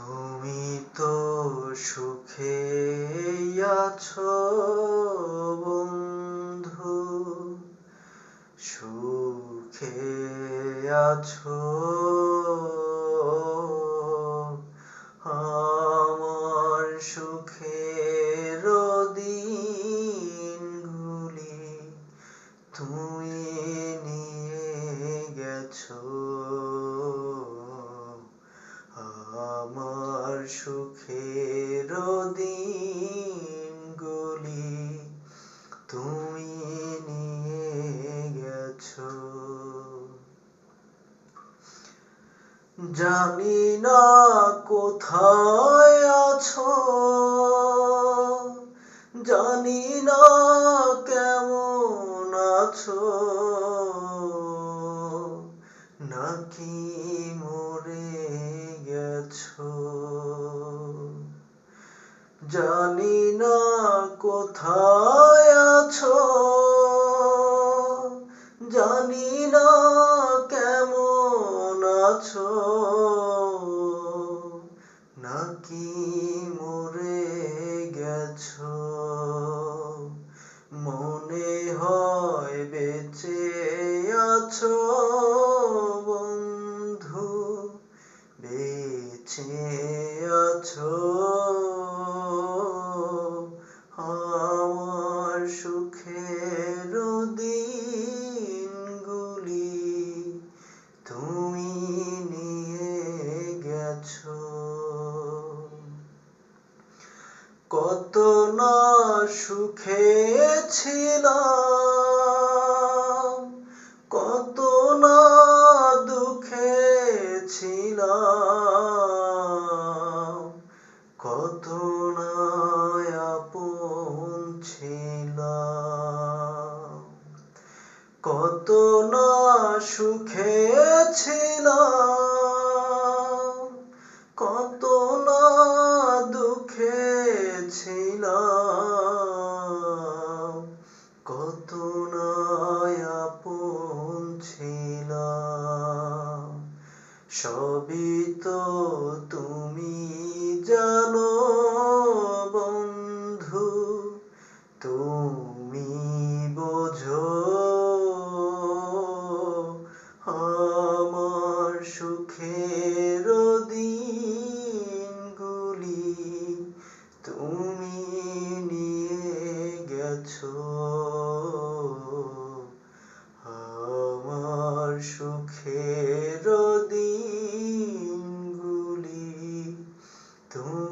তুমি তো সুখে আছো বন্ধু। সুখে আছো আমার সুখের দিনগুলি তুমি নিয়ে গেছো আমার সুখের দিনগুলি তুমি নিয়ে গেছো। জানি না কোথায় আছো জানি না কেমন আছো নাকি মরে গেছো জানি না কোথায় আছো? জানি না কেমন আছো। নাকি মরে গেছো? মনে হয় বেঁচে আছো বন্ধু, বেঁচে আছো। সুখে ছিলাম কত না দুঃখে ছিলাম কত না ছিলাম কত না সুখে ছিলাম। সবই তো তুমি জানো বন্ধু তুমি বোঝো আমার সুখের দিনগুলি তুমি সুখের দিনগুলি তুমি